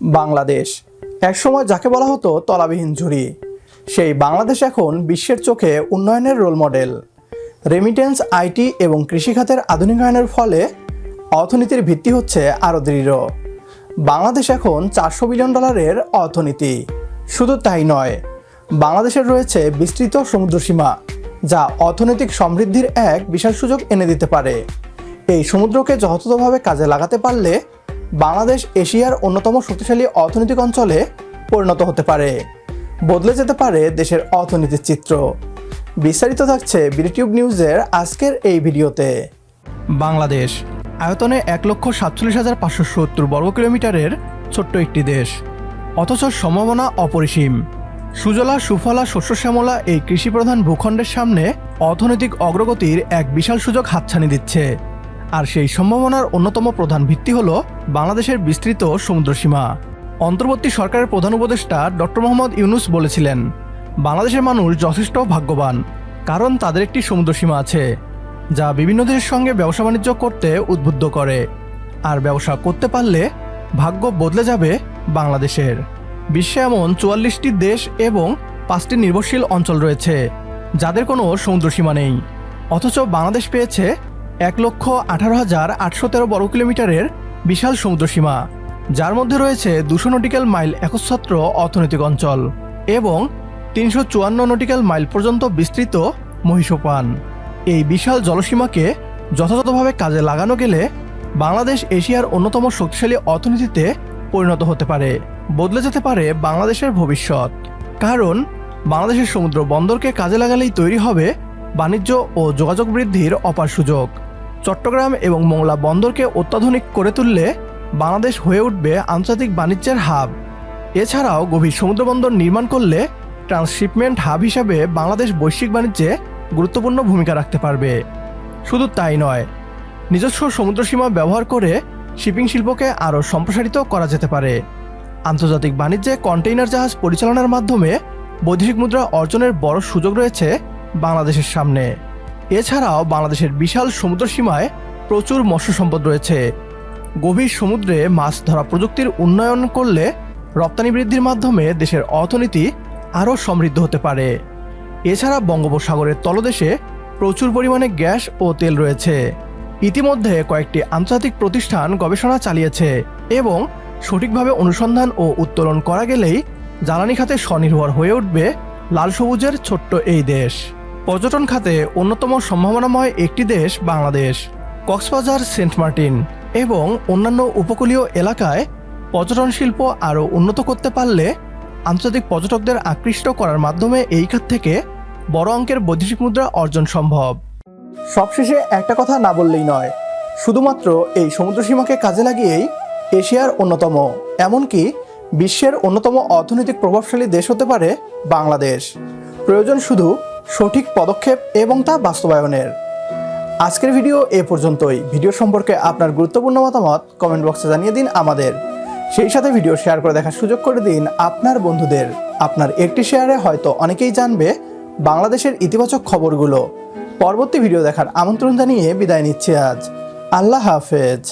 বাংলাদেশ। একসময় যাকে বলা হতো তলাবিহীন ঝুড়ি, সেই বাংলাদেশ এখন বিশ্বের চোখে উন্নয়নের রোল মডেল। রেমিটেন্স আইটি এবং কৃষিখাতের আধুনিকায়নের ফলে অর্থনীতির ভিত্তি হচ্ছে আরও দৃঢ়। বাংলাদেশ এখন চারশো বিলিয়ন ডলারের অর্থনীতি। শুধু তাই নয়, বাংলাদেশের রয়েছে বিস্তৃত সমুদ্রসীমা যা অর্থনৈতিক সমৃদ্ধির এক বিশাল সুযোগ এনে দিতে পারে। এই সমুদ্রকে যথাযথভাবে কাজে লাগাতে পারলে বাংলাদেশ এশিয়ার অন্যতম শক্তিশালী অর্থনৈতিক অঞ্চলে পরিণত হতে পারে। বদলে যেতে পারে দেশের অর্থনীতির চিত্র। বিস্তারিত থাকছে বিডিটিউব নিউজের আজকের এই ভিডিওতে। বাংলাদেশ, আয়তনে এক লক্ষ সাতচল্লিশ হাজার পাঁচশো সত্তর বর্গ কিলোমিটারের ছোট্ট একটি দেশ। অথচ সম্ভাবনা অপরিসীম। সুজলা, সুফলা, শস্য শ্যামলা এই কৃষিপ্রধান ভূখণ্ডের সামনে অর্থনৈতিক অগ্রগতির এক বিশাল সুযোগ হাতছানি দিচ্ছে। আর সেই সম্ভাবনার অন্যতম প্রধান ভিত্তি হল বাংলাদেশের বিস্তৃত সমুদ্রসীমা অন্তর্বর্তী সরকারের প্রধান উপদেষ্টা ডক্টর মোহাম্মদ ইউনুস বলেছিলেন, বাংলাদেশের মানুষ যথেষ্ট ভাগ্যবান, কারণ তাদের একটি সমুদ্রসীমা আছে, যা বিভিন্ন দেশের সঙ্গে ব্যবসা বাণিজ্য করতে উদ্বুদ্ধ করে। আর ব্যবসা করতে পারলে ভাগ্য বদলে যাবে বাংলাদেশের। বিশ্বে এমন চুয়াল্লিশটি দেশ এবং পাঁচটি নির্ভরশীল অঞ্চল রয়েছে, যাদের কোনো সমুদ্রসীমা নেই। অথচ বাংলাদেশ পেয়েছে এক লক্ষ আঠারো হাজার আটশো তেরো বর্গ কিলোমিটারের বিশাল সমুদ্রসীমা যার মধ্যে রয়েছে দুশো নটিক্যাল মাইল একচ্ছত্র অর্থনৈতিক অঞ্চল এবং তিনশো চুয়ান্ন নটিক্যাল মাইল পর্যন্ত বিস্তৃত মহিষোপান। এই বিশাল জলসীমাকে যথাযথভাবে কাজে লাগানো গেলে বাংলাদেশ এশিয়ার অন্যতম শক্তিশালী অর্থনীতিতে পরিণত হতে পারে, বদলে যেতে পারে বাংলাদেশের ভবিষ্যৎ। কারণ বাংলাদেশের সমুদ্র বন্দরকে কাজে লাগালেই তৈরি হবে বাণিজ্য ও যোগাযোগ বৃদ্ধির অপার সুযোগ। চট্টগ্রাম এবং মোংলা বন্দরকে অত্যাধুনিক করে তুললে বাংলাদেশ হয়ে উঠবে আন্তর্জাতিক বাণিজ্যের হাব। এছাড়াও গভীর সমুদ্র বন্দর নির্মাণ করলে ট্রান্সশিপমেন্ট হাব হিসাবে বাংলাদেশ বৈশ্বিক বাণিজ্যে গুরুত্বপূর্ণ ভূমিকা রাখতে পারবে। শুধু তাই নয়, নিজস্ব সমুদ্রসীমা ব্যবহার করে শিপিং শিল্পকে আরও সম্প্রসারিত করা যেতে পারে। আন্তর্জাতিক বাণিজ্যে কন্টেইনার জাহাজ পরিচালনার মাধ্যমে বৈদেশিক মুদ্রা অর্জনের বড় সুযোগ রয়েছে বাংলাদেশের সামনে। এছাড়াও বাংলাদেশের বিশাল সমুদ্র সীমায় প্রচুর মৎস্য সম্পদ রয়েছে। গভীর সমুদ্রে মাছ ধরা প্রযুক্তির উন্নয়ন করলে রপ্তানি বৃদ্ধির মাধ্যমে দেশের অর্থনীতি আরও সমৃদ্ধ হতে পারে। এছাড়া বঙ্গোপসাগরের তলদেশে প্রচুর পরিমাণে গ্যাস ও তেল রয়েছে। ইতিমধ্যে কয়েকটি আন্তর্জাতিক প্রতিষ্ঠান গবেষণা চালিয়েছে এবং সঠিকভাবে অনুসন্ধান ও উত্তোলন করা গেলেই জ্বালানি খাতে স্বনির্ভর হয়ে উঠবে লাল সবুজের ছোট্ট এই দেশ। পর্যটন খাতে অন্যতম সম্ভাবনাময় একটি দেশ বাংলাদেশ, কক্সবাজার, সেন্ট মার্টিন এবং অন্যান্য উপকূলীয় এলাকায় পর্যটন শিল্প আরও উন্নত করতে পারলে আন্তর্জাতিক পর্যটকদের আকৃষ্ট করার মাধ্যমে এই খাত থেকে বড় অঙ্কের বৈদেশিক মুদ্রা অর্জন সম্ভব। সবশেষে একটা কথা না বললেই নয়, শুধুমাত্র এই সমুদ্রসীমাকে কাজে লাগিয়েই এশিয়ার অন্যতম, এমনকি বিশ্বের অন্যতম অর্থনৈতিক প্রভাবশালী দেশ হতে পারে বাংলাদেশ। প্রয়োজন শুধু সঠিক পদক্ষেপ এবং তা বাস্তবায়নের। আজকের ভিডিও এ পর্যন্তই। ভিডিও সম্পর্কে আপনার গুরুত্বপূর্ণ মতামত কমেন্ট বক্সে জানিয়ে দিন আমাদের। সেই সাথে ভিডিও শেয়ার করে দেখার সুযোগ করে দিন আপনার বন্ধুদের। আপনার একটি শেয়ারে হয়তো অনেকেই জানবে বাংলাদেশের ইতিবাচক খবরগুলো। পরবর্তী ভিডিও দেখার আমন্ত্রণ জানিয়ে বিদায় নিচ্ছি আজ। আল্লাহ হাফেজ।